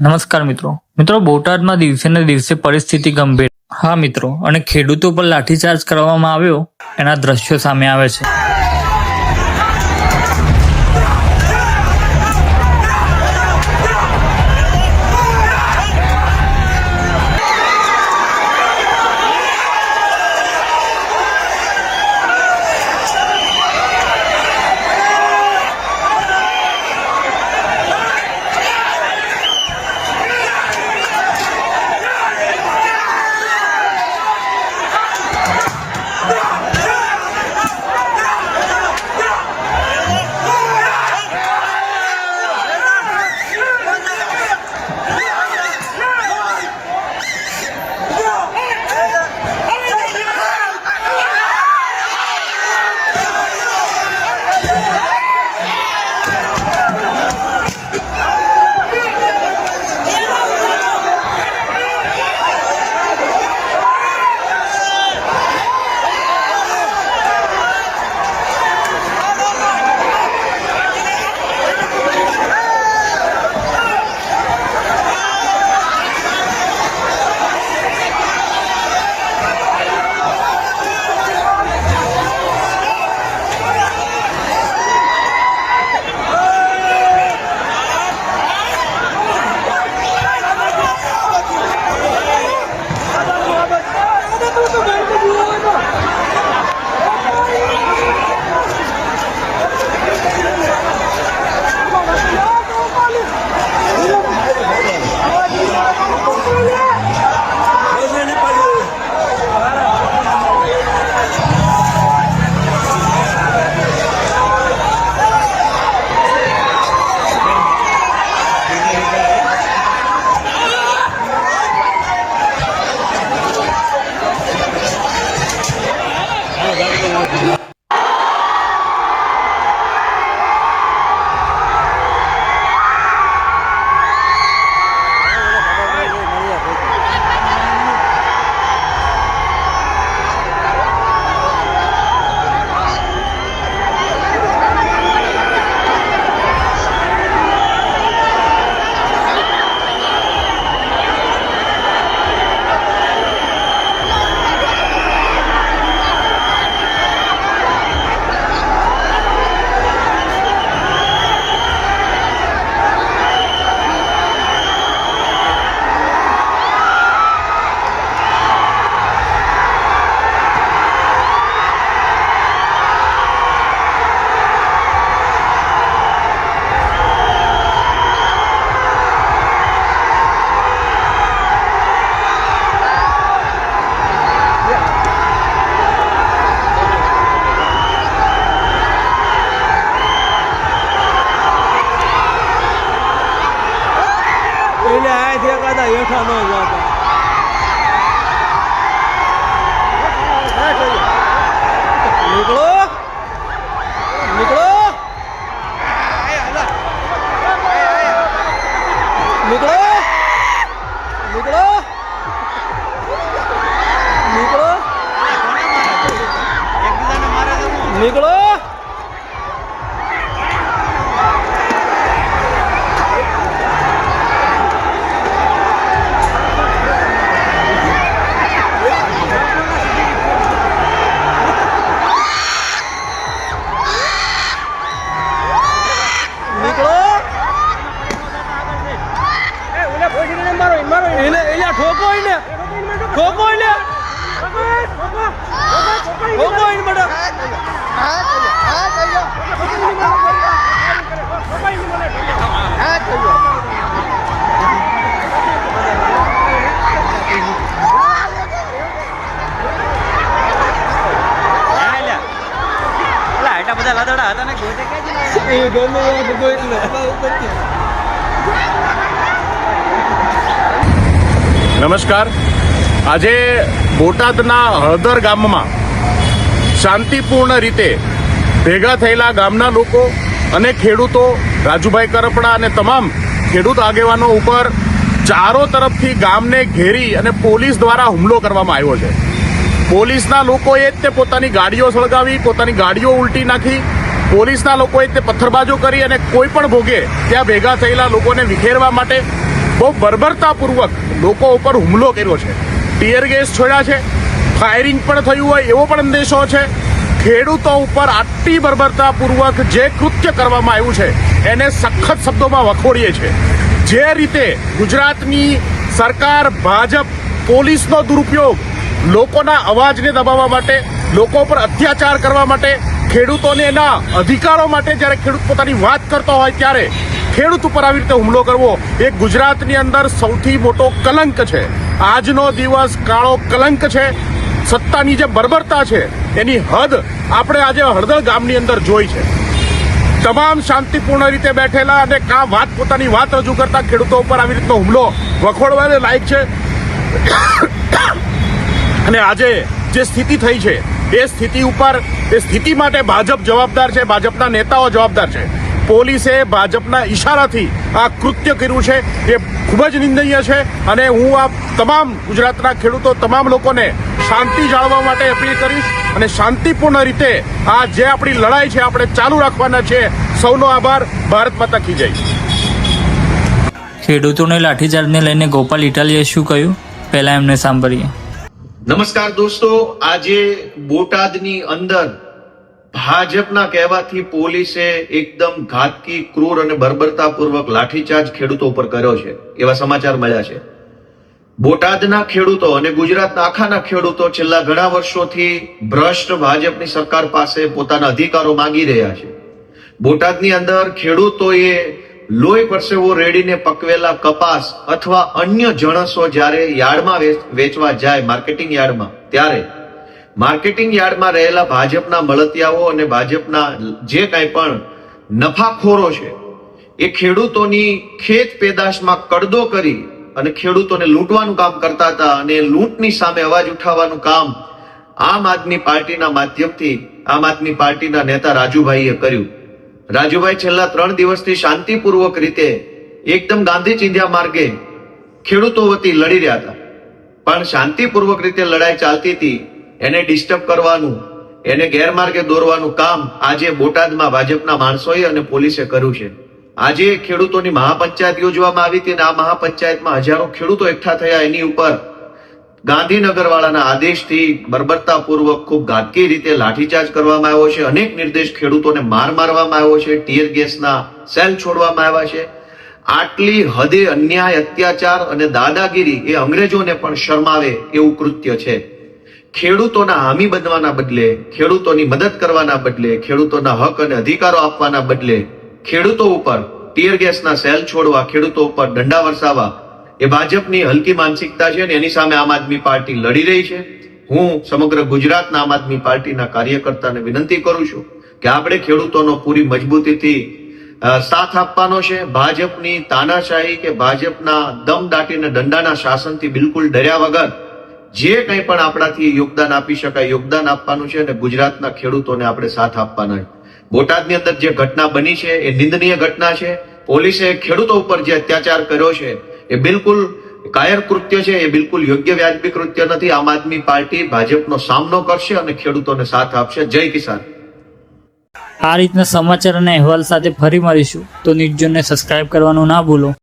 નમસ્કાર મિત્રો. મિત્રો, બોટાદમાં દિવસે ને દિવસે પરિસ્થિતિ ગંભીર. હા મિત્રો, અને ખેડૂતો પર લાઠીચાર્જ કરવામાં આવ્યો, એના દ્રશ્યો સામે આવે છે. 天干带鱼看到过的 નમસ્કાર. આજે બોટાદના હળદર ગામમાં શાંતિપૂર્ણ રીતે ભેગા થયેલા ગામના લોકો અને ખેડૂતો, રાજુભાઈ કરપડા અને તમામ ખેડૂત આગેવાનો ઉપર ચારો તરફથી ગામને ઘેરી અને પોલીસ દ્વારા હુમલો કરવામાં આવ્યો છે. પોલીસના લોકોએ જ તે પોતાની ગાડીઓ સળગાવી, પોતાની ગાડીઓ ઉલટી નાખી, પોલીસના લોકોએ તે પથ્થરબાજો કરી અને કોઈ પણ ભોગે ત્યાં ભેગા થયેલા લોકોને વિખેરવા માટે બહુ બર્બરતાપૂર્વક લોકો ઉપર હુમલો કર્યો છે. ટીયર ગેસ છોડ્યા છે. ફાયરિંગ પણ થયું હોય એવો પણ અંદેશો છે. ખેડૂતો ઉપર આટલી બર્બરતાપૂર્વક જે કૃત્ય કરવામાં આવ્યું છે, એને સખત શબ્દોમાં વખોડીએ છે જે રીતે ગુજરાતની સરકાર, ભાજપ, પોલીસનો દુરુપયોગ, લોકોના અવાજને દબાવવા માટે, લોકો પર અત્યાચાર કરવા માટે, ખેડૂતોને એના અધિકારો માટે જ્યારે ખેડૂત પોતાની વાત કરતો હોય ત્યારે ખેડૂત ઉપર આવી રીતે હુમલો કરવો એ ગુજરાતની અંદર સૌથી મોટો કલંક છે. આજનો દિવસ કાળો કલંક છે. સત્તાની જે બર્બરતા છે, એની હદ આપણે આજે હળદળ ગામની અંદર જોઈ છે. તમામ શાંતિપૂર્ણ રીતે બેઠેલા અને કા વાત પોતાની વાત રજૂ કરતા ખેડૂતો ઉપર આવી રીતનો હુમલો વખોડવાને લાયક છે. અને આજે જે સ્થિતિ થઈ છે, એ સ્થિતિ ઉપર, એ સ્થિતિ માટે ભાજપ જવાબદાર છે, ભાજપના નેતાઓ જવાબદાર છે. પોલીસે ભાજપના ઈશારાથી આ કૃત્ય કર્યું છે, એ ખૂબ જ નિંદનીય છે. અને હું આ તમામ ગુજરાતના ખેડૂતો, તમામ લોકોને શાંતિ જાળવવા માટે અપીલ કરીશ અને શાંતિપૂર્ણ રીતે આ જે આપણી લડાઈ છે આપણે ચાલુ રાખવાના છે સૌનો આભાર. ભારત માતા કી જય. ખેડૂતોને લાઠીચાર્જને લઈને ગોપાલ ઇટાલીએ શું કહ્યું? પહેલા એમને સાંભળીએ. નમસ્કાર દોસ્તો આજે બોટાદની અંદર ભાજપના કહેવાથી પોલીસે એકદમ ઘાતકી ક્રૂર અને બર્બરતાપૂર્વક લાઠીચાર્જ ખેડૂતો ઉપર કર્યો છે. એવા સમાચાર મળ્યા છે. બોટાદના ખેડૂતો અને ગુજરાતના આખાના ખેડૂતો છેલ્લા ઘણા વર્ષોથી ભ્રષ્ટ ભાજપની સરકાર પાસે પોતાના અધિકારો માંગી રહ્યા છે. બોટાદની અંદર ખેડૂતોએ લોહી પરસેવો રેડીને પકવેલા કપાસ અથવા અન્ય જણસો જ્યારે યાર્ડમાં વેચ- વેચવા જાય માર્કેટિંગ યાર્ડમાં, ત્યારે માર્કેટિંગ યાર્ડમાં રહેલા ભાજપના મળતિયાઓ અને ભાજપના જે કાંઈ પણ નફાખોરો છે, એ ખેડૂતોની ખેત પેદાશમાં કડદો કરી અને ખેડૂતોને લૂંટવાનું કામ કરતા હતા અને લૂંટની સામે અવાજ ઉઠાવવાનું કામ આમ આદમી પાર્ટીના માધ્યમથી, આમ આદમી પાર્ટીના નેતા રાજુભાઈએ કર્યું. રાજુભાઈ છેલ્લા ત્રણ દિવસથી શાંતિપૂર્વક રીતે એકદમ ગાંધી ચિંધ્યા માર્ગે ખેડૂતો વતી લડી રહ્યા હતા. પણ શાંતિપૂર્વક રીતે લડાઈ ચાલતી હતી, એને ડિસ્ટર્બ કરવાનું, એને ગેરમાર્ગે દોરવાનું કામ આજે બોટાદમાં ભાજપના માણસોએ અને પોલીસે કર્યું છે. આજે ખેડૂતોની મહાપંચાયત યોજવામાં આવી હતી અને આ મહાપંચાયતમાં હજારો ખેડૂતો એકઠા થયા. એની ઉપર ગાંધીનગર વાળાના આદેશથી બર્બરતાપૂર્વક ખૂબ ઘાતકી રીતે લાઠીચાર્જ કરવામાં આવ્યો છે. અનેક નિર્દેશ ખેડૂતોને માર મારવામાં આવ્યો છે. ટીયર ગેસના સેલ છોડવામાં આવ્યા છે. આટલી હદે અન્યાય, અત્યાચાર અને દાદાગીરી એ અંગ્રેજોને પણ શરમાવે એવું કૃત્ય છે. ખેડૂતોના હામી બનવાના બદલે, ખેડૂતોની મદદ કરવાના બદલે, ખેડૂતોના હક અને અધિકારો આપવાના બદલે ખેડૂતો ઉપર, ટીયર ગેસના સેલ છોડવા, ખેડૂતો ઉપર દંડા વરસાવવા, એ ભાજપની હલકી માનસિકતા છે અને એની સામે આમ આદમી પાર્ટી લડી રહી છે. હું સમગ્ર ગુજરાતના આમ આદમી પાર્ટીના કાર્યકર્તાને વિનંતી કરું છું કે આપણે ખેડૂતોનો પૂરી મજબૂતીથી સાથ આપવાનો છે. ભાજપની તાનાશાહી કે ભાજપના દમ દાટીને દંડાના શાસનથી બિલકુલ ડર્યા વગર, જે કંઈ પણ આપણાથી યોગદાન આપી શકાય, યોગદાન આપવાનું છે અને ગુજરાતના ખેડૂતોને આપણે સાથ આપવાના છે. બોટાદની અંદર જે ઘટના બની છે, એ નિંદનીય ઘટના છે. પોલીસે ખેડૂતો ઉપર જે અત્યાચાર કર્યો છે, એ બિલકુલ કાયર કૃત્ય છે, એ બિલકુલ યોગ્ય વ્યાજબી કૃત્ય નથી. આમ આદમી પાર્ટી ભાજપનો સામનો કરશે અને ખેડૂતોને સાથ આપશે. જય કિસાન. આ રીતના સમાચાર અને અહેવાલ સાથે ફરી મળીશું. તો ન્યૂઝ સબસ્ક્રાઇબ કરવાનું ના ભૂલો.